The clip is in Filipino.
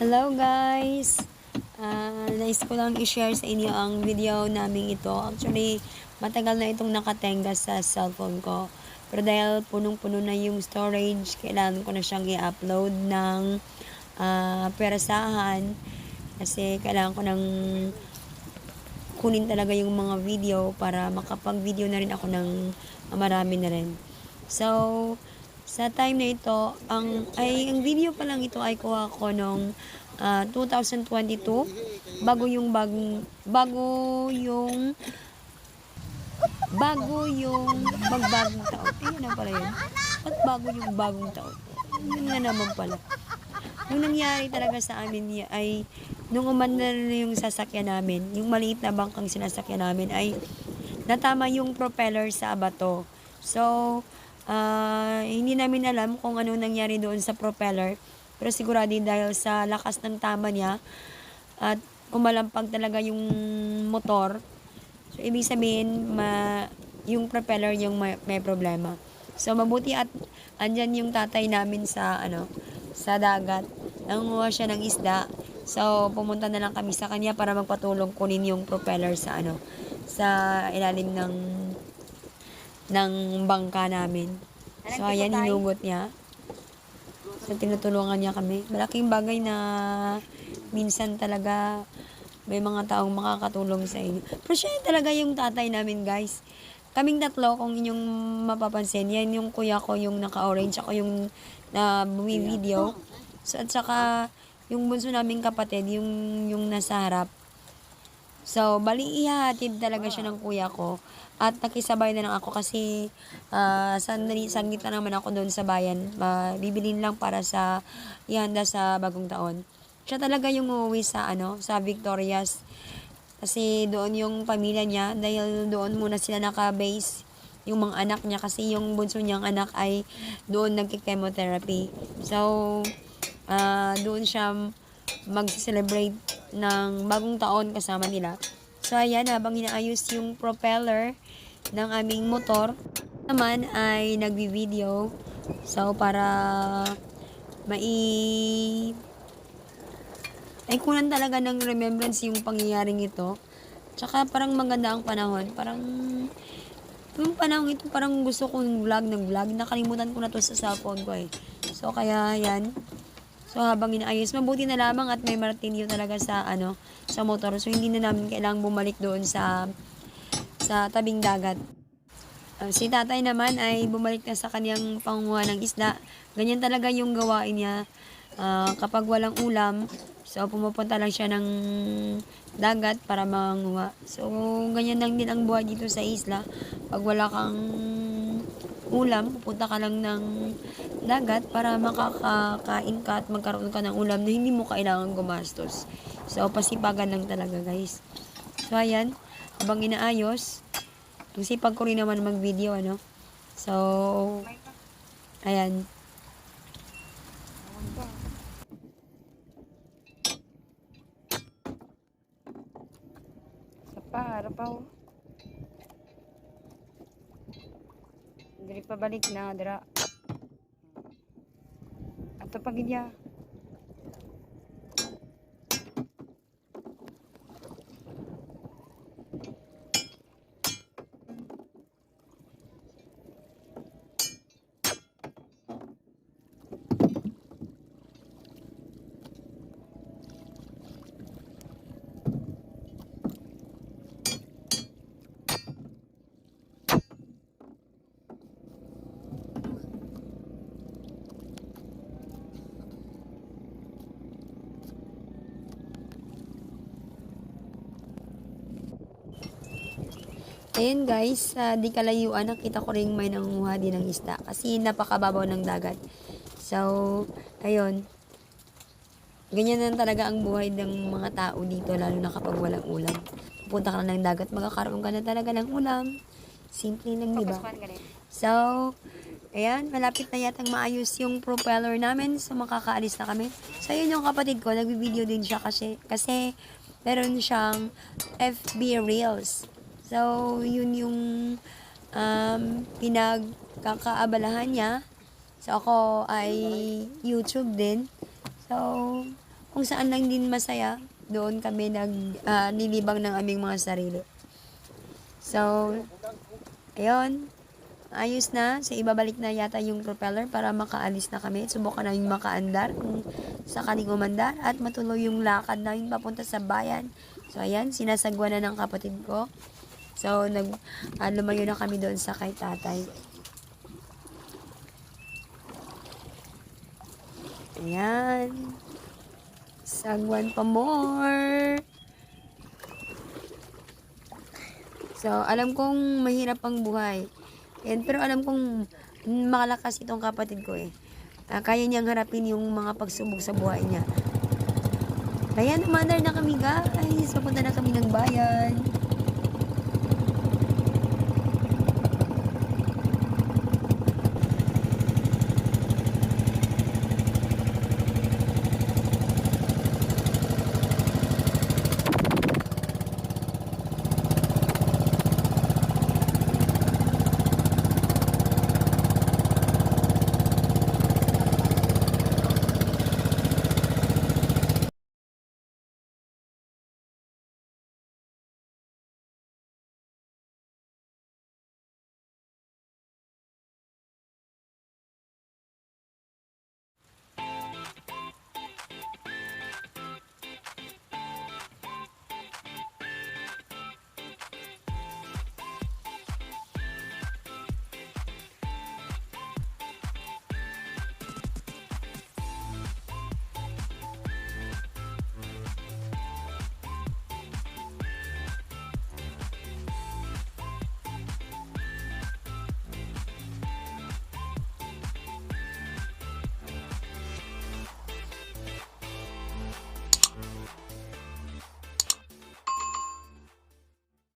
Hello guys! Ah, nais ko lang i-share sa inyo ang video namin ito. Actually, matagal na itong nakatenga sa cellphone ko. Pero dahil punong-puno na yung storage, kailangan ko na siyang i-upload ng ah, perasahan. Kasi kailangan ko ng kunin talaga yung mga video para makapag-video na rin ako ng marami na rin. So, sa time na ito, ang ay ang video pa lang ito ay kuha ko nung ah, 2022 bago yung bagong bago yung bago yung magbagong taon. Ayun na pala yun. At bago yung bagong taon. Yun na naman pala. Yung nangyari talaga sa amin ay nung umanda na yung sasakyan namin, yung maliit na bangkang sinasakyan namin ay natama yung propeller sa abato. So, ah, hindi namin alam kung ano nangyari doon sa propeller. Pero sigurado dahil sa lakas ng tama niya at umalampag talaga yung motor. So, ibig sabihin, ma, yung propeller yung may, may problema. So, mabuti at andyan yung tatay namin sa, ano, sa dagat. Nangunguha siya ng isda. So, pumunta na lang kami sa kanya para magpatulong kunin yung propeller sa, ano, sa ilalim ng ng bangka namin. So, ayan, hinugot niya. So, tinutulungan niya kami. Malaking bagay na minsan talaga may mga taong makakatulong sa inyo. Pero siya talaga yung tatay namin, guys. Kaming tatlo, kung inyong mapapansin, yan yung kuya ko, yung naka-orange, ako yung na bumi-video. So, at saka, yung bunso naming kapatid, yung, yung nasa harap. So, bali ihahatid talaga siya ng kuya ko. At nakisabay na lang ako kasi uh, sandali, sanggit na naman ako doon sa bayan. Uh, bibilin lang para sa ihanda sa bagong taon. Siya talaga yung uuwi sa, ano, sa Victorias. Kasi doon yung pamilya niya. Dahil doon muna sila naka-base yung mga anak niya. Kasi yung bunso niyang anak ay doon nagki-chemotherapy. So, uh, doon siya mag-celebrate ng bagong taon kasama nila. So, ayan, habang inaayos yung propeller ng aming motor, naman ay nagbi-video. So, para mai ay kunan talaga ng remembrance yung pangyayaring ito. Tsaka parang maganda ang panahon. Parang yung panahon ito parang gusto kong vlog ng vlog. Nakalimutan ko na to sa cellphone ko eh. So kaya yan. So habang inaayos, mabuti na lamang at may martilyo talaga sa ano, sa motor. So hindi na namin kailangang bumalik doon sa sa tabing dagat. Uh, si tatay naman ay bumalik na sa kanyang pangunguha ng isda. Ganyan talaga yung gawain niya. Uh, kapag walang ulam, so pumupunta lang siya ng dagat para manguha. So ganyan lang din ang buhay dito sa isla. Pag wala kang ulam, pupunta ka lang ng dagat para makakakain ka at magkaroon ka ng ulam na hindi mo kailangan gumastos. So, pasipagan lang talaga guys. So, ayan. Habang inaayos, sipag ko rin naman mag-video, ano. So, ayan. Sa pa, harapaw. Diri pa balik na, dira. Ato pa Ayan guys, sa di kalayuan, nakita ko rin may nangunguha din ng isda. Kasi napakababaw ng dagat. So, ayun. Ganyan na talaga ang buhay ng mga tao dito, lalo na kapag walang ulam. Pupunta ka lang ng dagat, magkakaroon ka na talaga ng ulam. Simple lang, di ba? So, ayan, malapit na yatang maayos yung propeller namin. So, makakaalis na kami. So, yun yung kapatid ko, nagbibideo din siya kasi, kasi meron siyang FB Reels. So, yun yung um, pinagkakaabalahan niya. So, ako ay YouTube din. So, kung saan lang din masaya, doon kami nag ah, nilibang ng aming mga sarili. So, ayun, ayos na. So, ibabalik na yata yung propeller para makaalis na kami. Subukan namin makaandar kung sakaling umandar at matuloy yung lakad namin papunta sa bayan. So, ayan, sinasagwa na ng kapatid ko. So, nag, ah, lumayo na kami doon sa kay tatay. Ayan. Sagwan pa more. So, alam kong mahirap ang buhay. Yan, pero alam kong makalakas itong kapatid ko eh. Ah, kaya niyang harapin yung mga pagsubok sa buhay niya. Kaya naman na kami guys. Papunta na kami ng bayan.